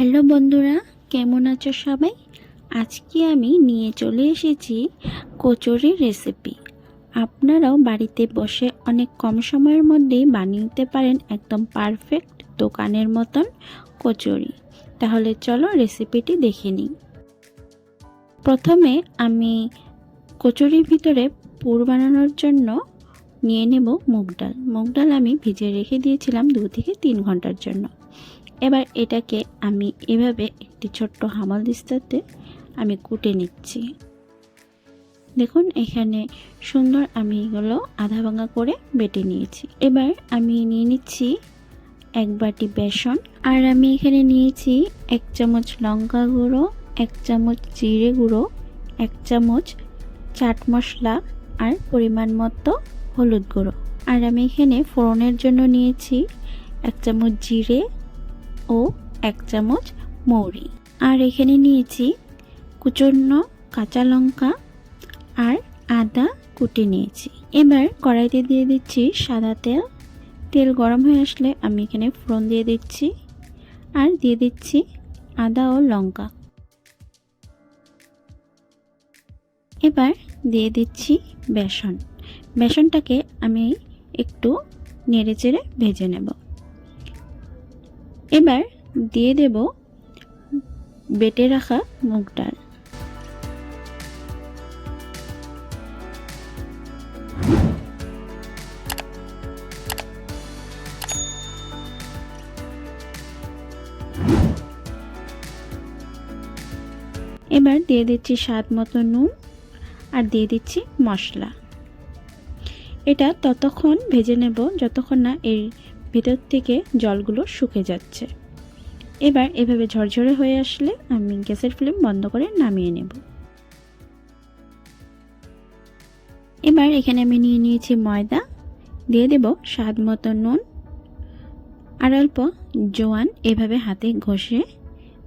Hello বন্ধুরা, কেমন আছো সবাই? আজকে আমি নিয়ে চলে এসেছি কচুরির রেসিপি আপনারাও বাড়িতে বসে অনেক কম সময়ের মধ্যেই বানিয়ে নিতে পারেন একদম পারফেক্ট দোকানের মতন কচুরি। তাহলে চলো রেসিপিটি দেখে নিই। প্রথমে আমি কচুরির ভিতরে পুর বানানোর জন্য নিয়ে নেব মুগ ডাল। মুগ ডাল আমি ভিজে রেখে দিয়েছিলাম দু থেকে তিন ঘণ্টার জন্য। এবার এটাকে আমি এভাবে একটি ছোট্ট হামাল দিস্তাতে আমি কুটে নিচ্ছি। দেখুন, এখানে সুন্দর আমি এগুলো আধা ভাঙা করে বেটে নিয়েছি। এবার আমি নিয়ে নিচ্ছি এক বাটি বেসন। আর আমি এখানে নিয়েছি এক চামচ লঙ্কা গুঁড়ো, এক চামচ জিরে গুঁড়ো, এক চামচ চাট মশলা আর পরিমাণ মতো হলুদ গুঁড়ো। আর আমি এখানে ফোড়নের জন্য নিয়েছি এক চামচ জিরে ও এক চামচ মৌরি। আর এখানে নিয়েছি কুচন্ন কাঁচা লঙ্কা আর আদা কুটে নিয়েছি। এবার কড়াইতে দিয়ে দিচ্ছি সাদা তেল। তেল গরম হয়ে আসলে আমি এখানে ফোড়ন দিয়ে দিচ্ছি আর দিয়ে দিচ্ছি আদা ও লঙ্কা। এবার দিয়ে দিচ্ছি বেসন। বেসনটাকে আমি একটু নেড়ে চেড়ে ভেজে নেব। এবার দিয়ে দেব বেটে রাখা মুগ ডাল এবার দিয়ে দিচ্ছি স্বাদ মতো নুন আর দিয়ে দিচ্ছি মশলা। এটা ততক্ষণ ভেজে নেব, যতক্ষণ না এর ভেতর থেকে জলগুলো শুকে যাচ্ছে। এবার এভাবে ঝরঝরে হয়ে আসলে আমি গ্যাসের ফ্লেম বন্ধ করে নামিয়ে নেব। এবার এখানে আমি নিয়ে নিয়েছি ময়দা, দিয়ে দেব স্বাদ মতো নুন আর অল্প জোয়ান এভাবে হাতে ঘষে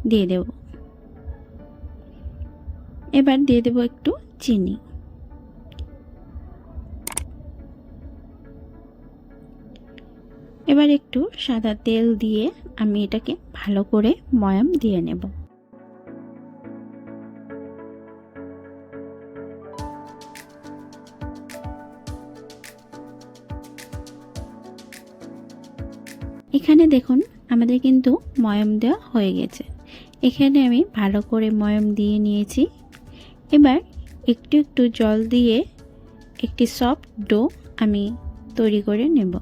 দিয়ে দেব। এবার দিয়ে দেব একটু চিনি। এবার একটু সাদা তেল দিয়ে আমি এটাকে ভালো করে ময়াম দিয়ে নেব। এখানে দেখুন আমাদের কিন্তু ময়ম দেওয়া হয়ে গেছে। এখানে আমি ভালো করে ময়ম দিয়ে নিয়েছি। এবার একটু একটু জল দিয়ে একটি সফট ডো আমি তৈরি করে নেব।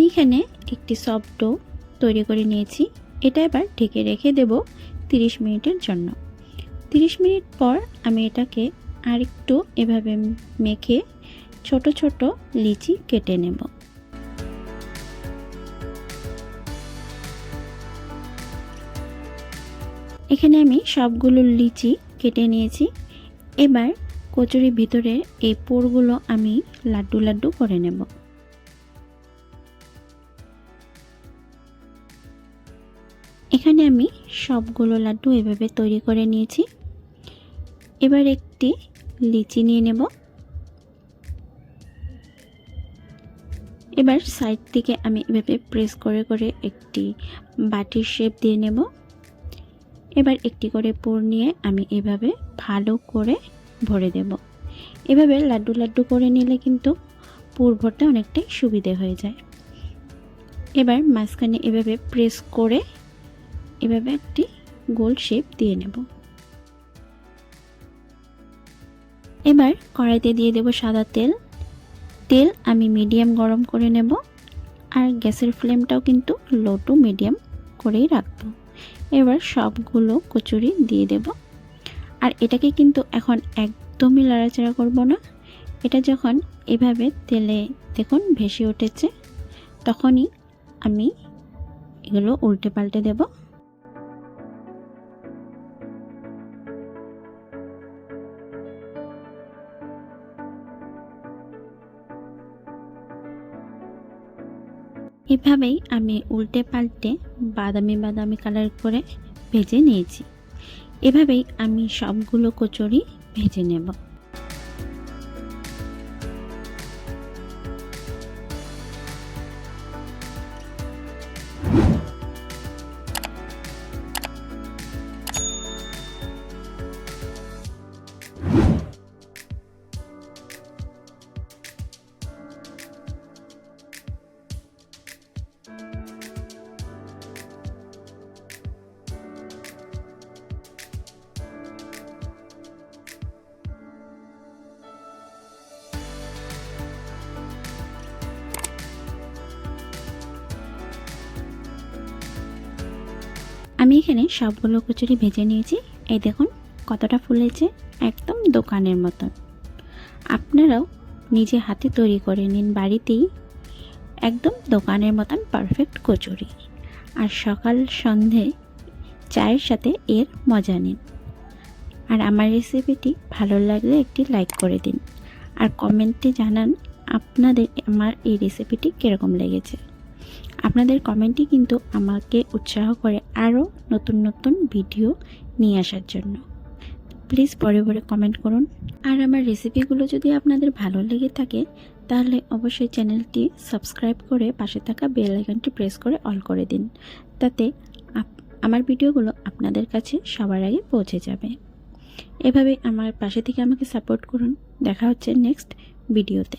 আমি এখানে একটি সফট ডো তৈরি করে নিয়েছি। এটা এবার ঢেকে রেখে দেব 30 মিনিটের জন্য। 30 মিনিট পর আমি এটাকে আরেকটু এভাবে মেখে ছোট ছোট লিচি কেটে নেব। এখানে আমি সবগুলো লিচি কেটে নিয়েছি। এবার কচুরির ভিতরে এই পোরগুলো আমি লাড্ডু লাড্ডু করে নেব। এখানে আমি সবগুলো লাড্ডু এভাবে তৈরি করে নিয়েছি। এবার একটি লিচি নিয়ে নেব। এবার সাইড থেকে আমি এভাবে প্রেস করে করে একটি বাটির শেপ দিয়ে নেব। এবার একটি করে পুর নিয়ে আমি এভাবে ভালো করে ভরে দেব। এভাবে লাড্ডু লাড্ডু করে নিলে কিন্তু পুর ভরতে অনেকটাই সুবিধে হয়ে যায়। এবার মাঝখানে এভাবে প্রেস করে এভাবে একটি গোল শেপ দিয়ে নেব। এবার কড়াইতে দিয়ে দেব সাদা তেল। তেল আমি মিডিয়াম গরম করে নেব আর গ্যাসের ফ্লেমটাও কিন্তু লো টু মিডিয়াম করেই রাখব। এবার সবগুলো কচুরি দিয়ে দেব। আর এটাকে কিন্তু এখন একদমই লাড়াচাড়া করব না। এটা যখন এভাবে তেলে দেখুন ভেসে উঠেছে, তখনই আমি এগুলো উল্টে পাল্টে দেবো। এভাবেই আমি উল্টে পাল্টে বাদামি বাদামি কালার করে ভেজে নিয়েছি। এভাবেই আমি সবগুলো কচুরি ভেজে নেব। আমি এখানে সবগুলো কচুরি ভেজে নিয়েছি। এই দেখুন, কতটা ফুলেছে একদম দোকানের মতন। আপনারাও নিজে হাতে তৈরি করে নিন, বাড়িতেই একদম দোকানের মতন পারফেক্ট কচুরি। আর সকাল সন্ধে চায়ের সাথে এর মজা নিন। আর আমার রেসিপিটি ভালো লাগলে একটি লাইক করে দিন। আর কমেন্টে জানান আপনাদের, আমার এই রেসিপিটি কীরকম লেগেছে। আপনাদের কমেন্টই কিন্তু আমাকে উৎসাহ করে আরও নতুন নতুন ভিডিও নিয়ে আসার জন্য। প্লিজ পরে পরে কমেন্ট করুন। আর আমার রেসিপিগুলো যদি আপনাদের ভালো লেগে থাকে, তাহলে অবশ্যই চ্যানেলটি সাবস্ক্রাইব করে পাশে থাকা বেল আইকনটি প্রেস করে অল করে দিন। তাতে আমার ভিডিওগুলো আপনাদের কাছে সবার আগে পৌঁছে যাবে। এভাবে আমার পাশে থেকে আমাকে সাপোর্ট করুন। দেখা হচ্ছে নেক্সট ভিডিওতে।